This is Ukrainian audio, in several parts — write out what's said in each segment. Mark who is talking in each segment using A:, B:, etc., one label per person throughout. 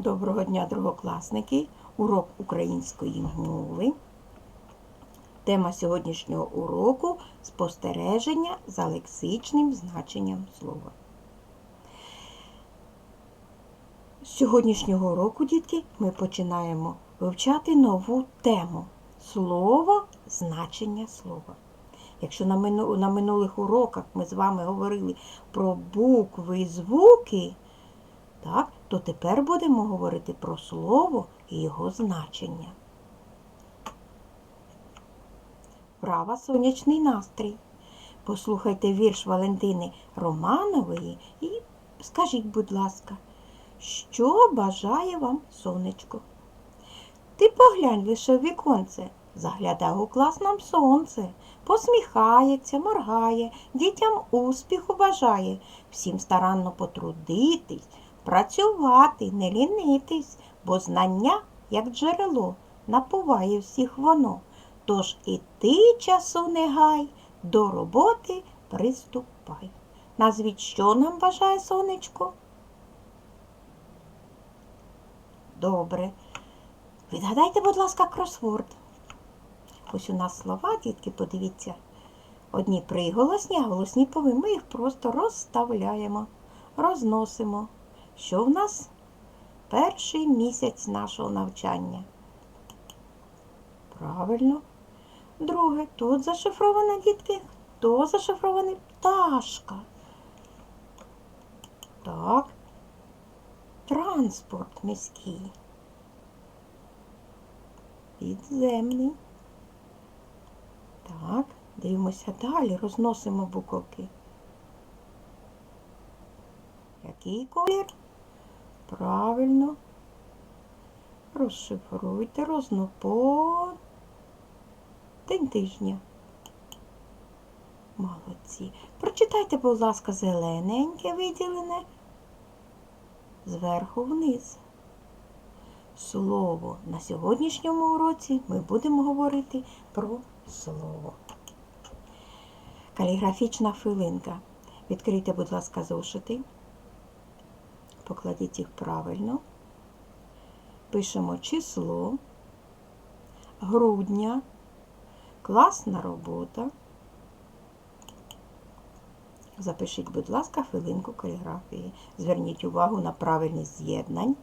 A: Доброго дня, другокласники! Урок української мови. Тема сьогоднішнього уроку спостереження за лексичним значенням слова. З сьогоднішнього уроку, дітки, ми починаємо вивчати нову тему слово, значення слова. Якщо на, минулих уроках ми з вами говорили про букви і звуки, так, то тепер будемо говорити про слово і його значення. Права сонячний настрій. Послухайте вірш Валентини Романової і скажіть, будь ласка, що бажає вам сонечко? Ти поглянь лише в віконце, заглядає у клас нам сонце, посміхається, моргає, дітям успіху бажає, всім старанно потрудитись, працювати, не лінитись, бо знання, як джерело, напуває всіх воно. Тож і ти часу не гай, до роботи приступай. Назвіть, що нам бажає сонечко? Добре. Відгадайте, будь ласка, кросворд. Ось у нас слова, дітки, подивіться. Одні приголосні, а голосні повинні. Ми їх просто розставляємо, розносимо. Що в нас? Перший місяць нашого навчання. Правильно. Друге, тут зашифрована, дітки. Хто зашифрований? Пташка. Так. Транспорт міський. Підземний. Так, дивимося далі, розносимо буковки. Який колір? Правильно. Розшифруйте рознопо. День тижня. Молодці. Прочитайте, будь ласка, зелененьке виділене зверху вниз. Слово. На сьогоднішньому уроці ми будемо говорити про слово. Каліграфічна хвилинка. Відкрийте, будь ласка, зошити. Покладіть їх правильно. Пишемо число, грудня, класна робота. Запишіть, будь ласка, хвилинку каліграфії. Зверніть увагу на правильність з'єднань.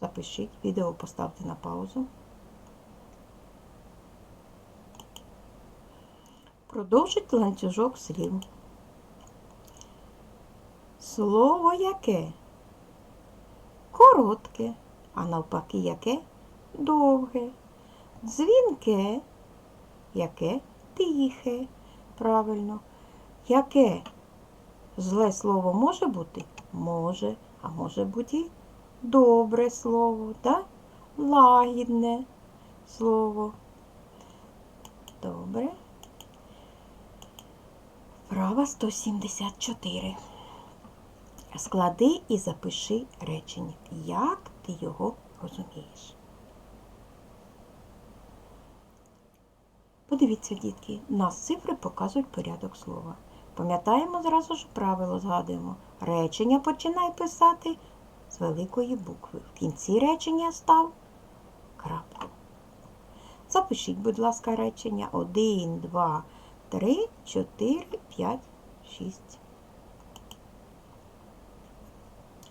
A: Запишіть відео, поставте на паузу. Продовжить ланцюжок слів. Слово яке? Коротке, а навпаки, яке? Довге. Дзвінке, яке тихе. Правильно. Яке зле слово може бути? Може, а може бути і добре слово, да? лагідне слово. Добре. Права 174. Склади і запиши речення. Як ти його розумієш? Подивіться, дітки, у нас цифри показують порядок слова. Пам'ятаємо зразу ж правило, згадуємо. Речення починай писати з великої букви. В кінці речення став крапку. Запишіть, будь ласка, речення 1, 2, 3, 4, 5, 6.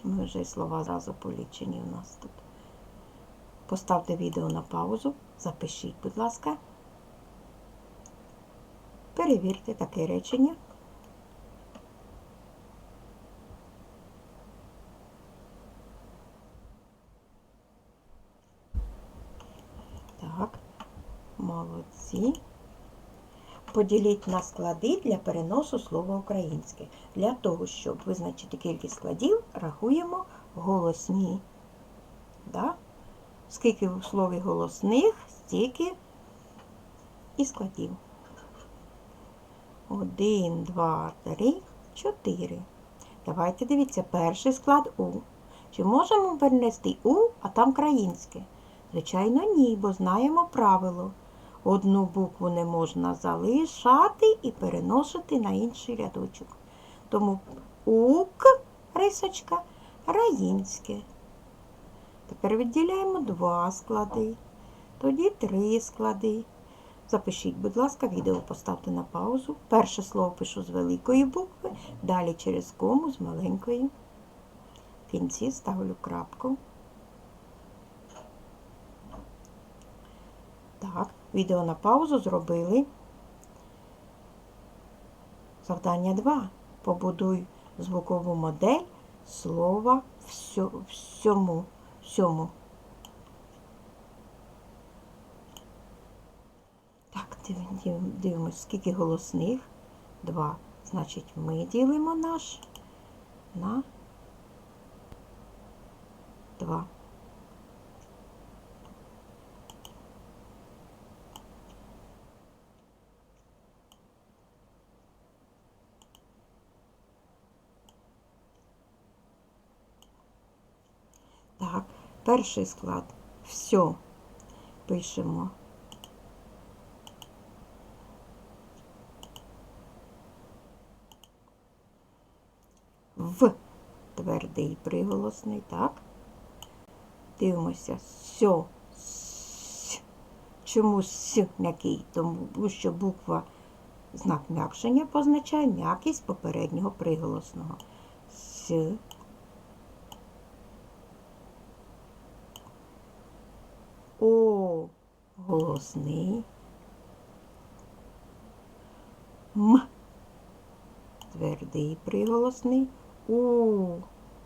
A: Ми вже й слова зразу полічені у нас тут. Поставте відео на паузу, запишіть, будь ласка. Перевірте таке речення. Так, молодці. Поділіть на склади для переносу слова українське. Для того, щоб визначити кількість складів, рахуємо голосні. Да? Скільки в слові голосних, стільки і складів. Один, два, три, чотири. Давайте дивіться, перший склад У. Чи можемо перенести У, а там країнське? Звичайно, ні, бо знаємо правило. Одну букву не можна залишати і переносити на інший рядочок. Тому Ук, рисочка, раїнське. Тепер відділяємо два склади, тоді три склади. Запишіть, будь ласка, відео поставте на паузу. Перше слово пишу з великої букви, далі через кому з маленької. В кінці ставлю крапку. Так, відео на паузу зробили. Завдання 2. Побудуй звукову модель слова всьому. всьому. Так, див- див- дивимось, скільки голосних. Два. Значить, ми ділимо наш на два. Так, перший склад. Все. Пишемо. В твердий приголосний, так? Дивимося. Сьо. С. Чому с м'який? Тому що буква знак м'якшення позначає м'якість попереднього приголосного. С. голосний. М. Твердий приголосний. У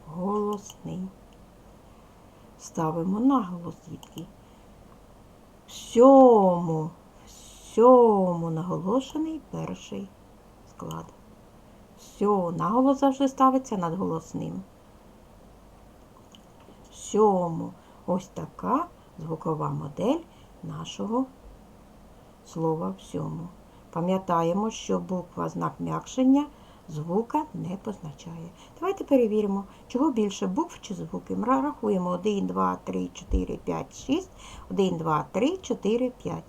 A: голосний. Ставимо наголос, дітки. Сьому. Сьому наголошений перший склад. Сьо. Наголос завжди ставиться над голосним. Сьому. Ось така звукова модель нашого слова всьому. Пам'ятаємо, що буква знак м'якшення звука не позначає. Давайте перевіримо, чого більше букв чи звуків. Рахуємо 1, 2, 3, 4, 5, 6. 1, 2, 3, 4, 5.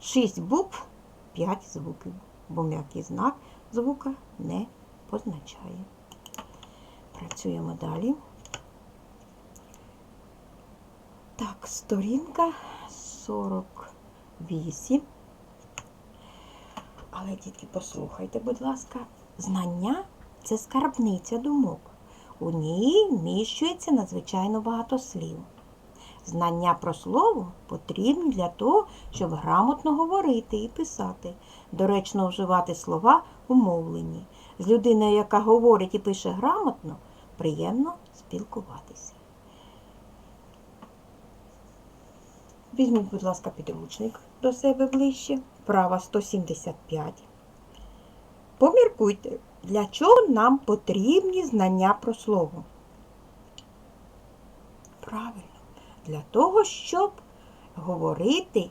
A: 6 букв, 5 звуків, бо м'який знак звука не позначає. Працюємо далі. Так, сторінка 48. Але, дітки, послухайте, будь ласка, знання це скарбниця думок. У ній вміщується надзвичайно багато слів. Знання про слово потрібні для того, щоб грамотно говорити і писати, доречно вживати слова у мовленні. З людиною, яка говорить і пише грамотно, приємно спілкуватися. Візьміть, будь ласка, підручник до себе ближче. Права 175. Поміркуйте, для чого нам потрібні знання про слово. Правильно, для того, щоб говорити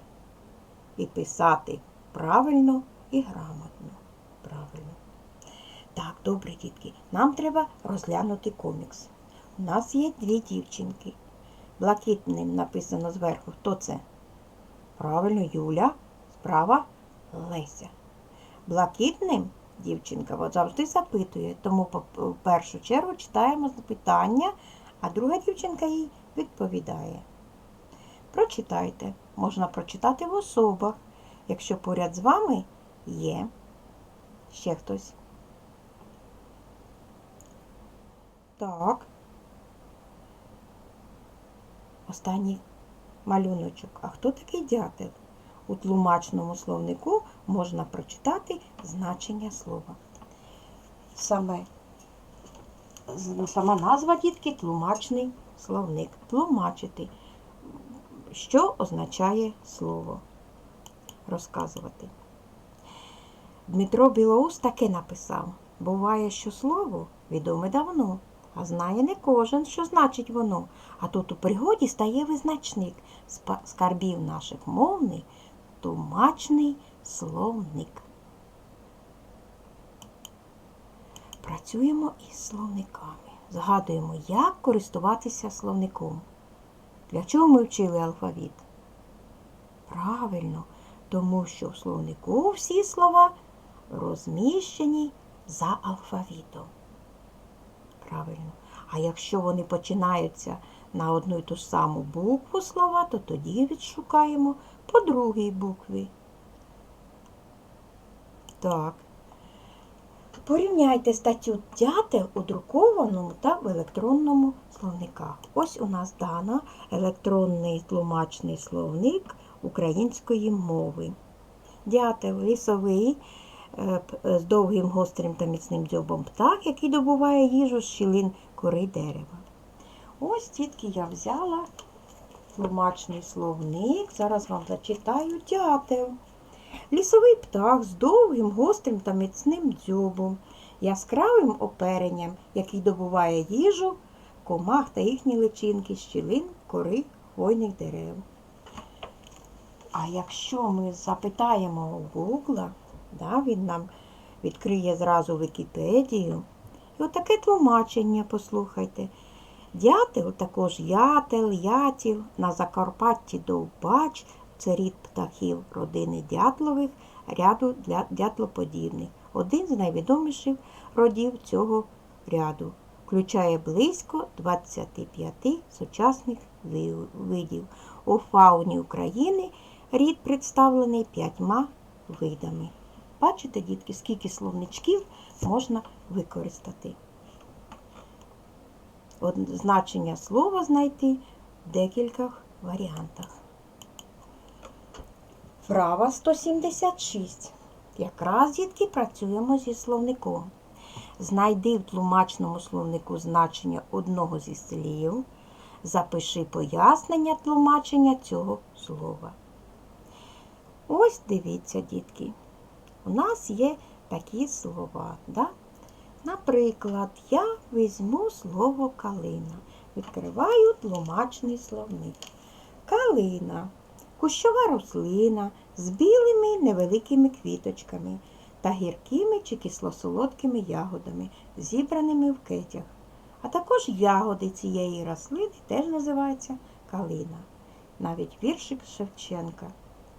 A: і писати правильно і грамотно. Правильно. Так, добре, дітки, нам треба розглянути комікс. У нас є дві дівчинки. Блакитним написано зверху. Хто це? Правильно, Юля. Справа Леся. Блакитним дівчинка от завжди запитує, тому в першу чергу читаємо запитання, а друга дівчинка їй відповідає. Прочитайте. Можна прочитати в особах, якщо поряд з вами є ще хтось. Так. Останній малюночок. А хто такий дятел? У тлумачному словнику можна прочитати значення слова. Саме сама назва дітки тлумачний словник. Тлумачити, що означає слово. Розказувати. Дмитро Білоус таке написав. Буває, що слово відоме давно, а знає не кожен, що значить воно. А тут у пригоді стає визначник скарбів наших мовних, тлумачний словник. Працюємо із словниками. Згадуємо, як користуватися словником. Для чого ми вчили алфавіт? Правильно, тому що в словнику всі слова розміщені за алфавітом. Правильно. А якщо вони починаються на одну й ту ж саму букву слова, то тоді відшукаємо по другій букві. Так. Порівняйте статтю дятел у друкованому та в електронному словниках. Ось у нас дана електронний тлумачний словник української мови. Дятел лісовий з довгим гострим та міцним дзьобом птах, який добуває їжу з щілин кори дерева. Ось тільки я взяла тлумачний словник. Зараз вам зачитаю дятел. Лісовий птах з довгим, гострим та міцним дзьобом, яскравим оперенням, який добуває їжу, комах та їхні личинки, щілин, кори хвойних дерев. А якщо ми запитаємо у Гугла, да, він нам відкриє зразу Вікіпедію. І отаке тлумачення, послухайте. Дятел також ятел, ятів, на Закарпатті довбач, це рід птахів родини дятлових, ряду для дятлоподібних. Один з найвідоміших родів цього ряду. Включає близько 25 сучасних видів. У фауні України рід представлений п'ятьма видами. Бачите, дітки, скільки словничків можна використати. Значення слова знайти в декількох варіантах. Вправа 176. Якраз, дітки, працюємо зі словником. Знайди в тлумачному словнику значення одного зі слів. Запиши пояснення тлумачення цього слова. Ось дивіться, дітки. У нас є такі слова. Да? Наприклад, я візьму слово калина. Відкриваю тлумачний словник. Калина кущова рослина з білими невеликими квіточками та гіркими чи кисло-солодкими ягодами, зібраними в кетях. А також ягоди цієї рослини теж називаються калина. Навіть віршик Шевченка.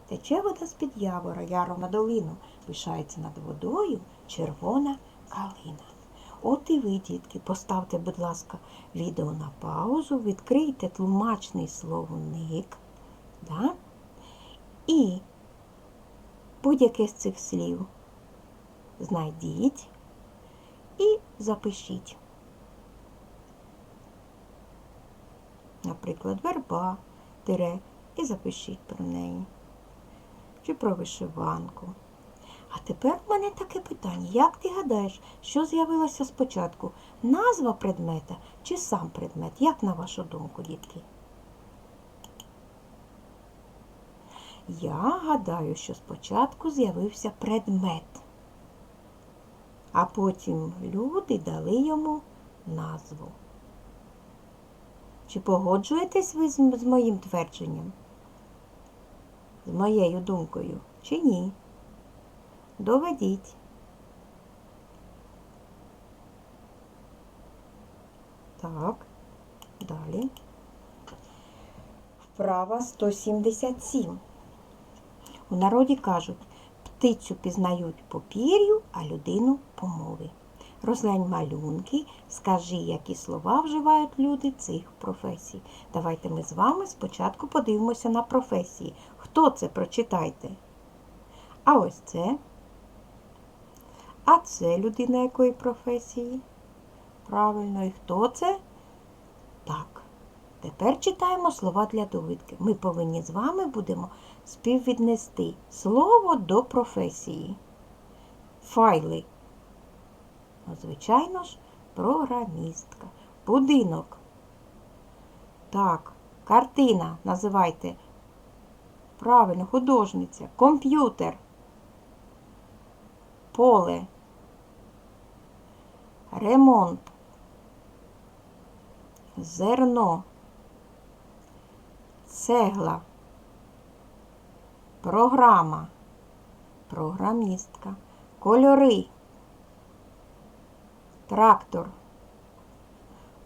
A: Тече вода з-під явора, яром на долину, пишається над водою червона калина. От і ви, дітки, поставте, будь ласка, відео на паузу, відкрийте тлумачний словник. Да? І будь-яке з цих слів знайдіть і запишіть. Наприклад, верба, тире, і запишіть про неї. Чи про вишиванку. А тепер в мене таке питання. Як ти гадаєш, що з'явилося спочатку? Назва предмета чи сам предмет? Як на вашу думку, дітки? Я гадаю, що спочатку з'явився предмет, а потім люди дали йому назву. Чи погоджуєтесь ви з, моїм твердженням? З моєю думкою? Чи ні? Доведіть. Так, далі. Вправа 177. У народі кажуть, птицю пізнають по пір'ю, а людину по мові. Розглянь малюнки, скажи, які слова вживають люди цих професій. Давайте ми з вами спочатку подивимося на професії. Хто це прочитайте? А ось це. А це людина якої професії? Правильно, і хто це? Так. Тепер читаємо слова для довідки. Ми повинні з вами будемо співвіднести слово до професії. Файли. Ну, звичайно ж, програмістка. Будинок. Так, картина називайте. Правильно, художниця. Комп'ютер. Поле. Ремонт. Зерно. Цегла. Програма. Програмістка. Кольори. Трактор.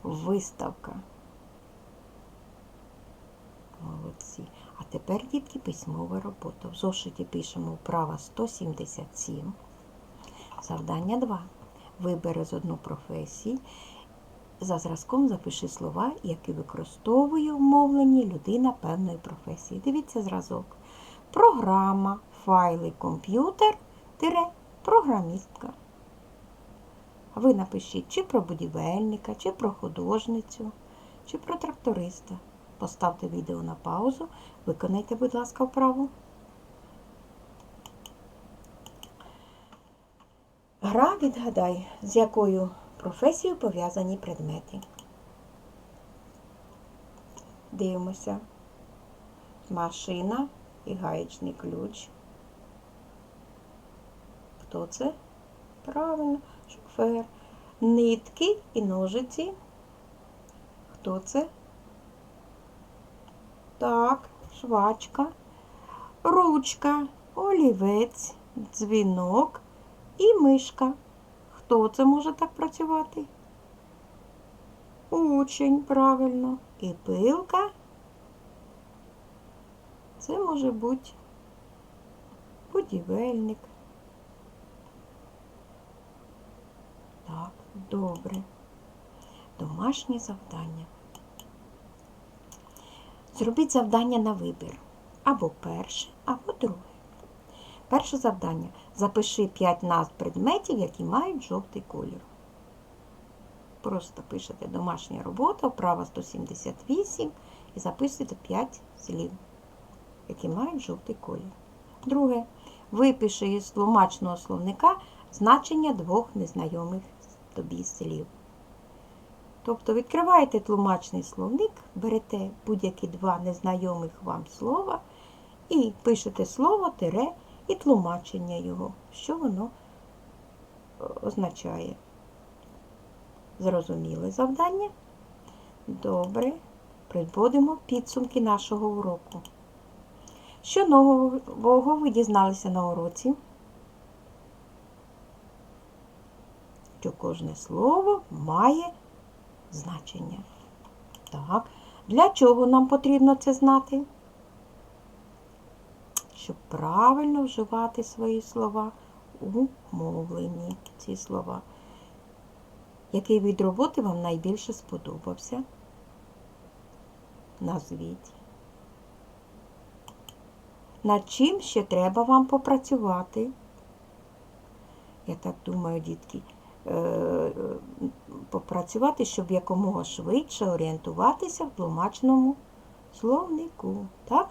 A: Виставка. Молодці. Тепер, дітки, письмова робота. В зошиті пишемо вправа 177. Завдання 2. Вибери з одну професії за зразком запиши слова, які використовує в мовленні людина певної професії. Дивіться зразок. Програма, файли, комп'ютер, тире, програмістка. А ви напишіть чи про будівельника, чи про художницю, чи про тракториста. Поставте відео на паузу, виконайте, будь ласка, вправу. Гра відгадай, з якою професією пов'язані предмети. Дивимося. Машина і гаєчний ключ. Хто це? Правильно, шофер. Нитки і ножиці. Хто це? Так, швачка, ручка, олівець, дзвінок і мишка. Хто це може так працювати? Учень, правильно. І пилка. Це може бути будівельник. Так, добре. Домашнє завдання. Зробіть завдання на вибір. Або перше, або друге. Перше завдання. Запиши 5 назв предметів, які мають жовтий колір. Просто пишете домашня робота, вправа 178 і записуєте 5 слів, які мають жовтий колір. Друге. Випиши із тлумачного словника значення двох незнайомих тобі слів. Тобто відкриваєте тлумачний словник, берете будь-які два незнайомих вам слова і пишете слово тире і тлумачення його, що воно е, означає. Зрозуміли завдання? Добре. Підводимо підсумки нашого уроку. Що нового ви дізналися на уроці? Що кожне слово має значення. Так. Для чого нам потрібно це знати? Щоб правильно вживати свої слова у мовленні. Ці слова. Який вид роботи вам найбільше сподобався? Назвіть. Над чим ще треба вам попрацювати? Я так думаю, дітки, попрацювати, щоб якомога швидше орієнтуватися в тлумачному словнику. Так?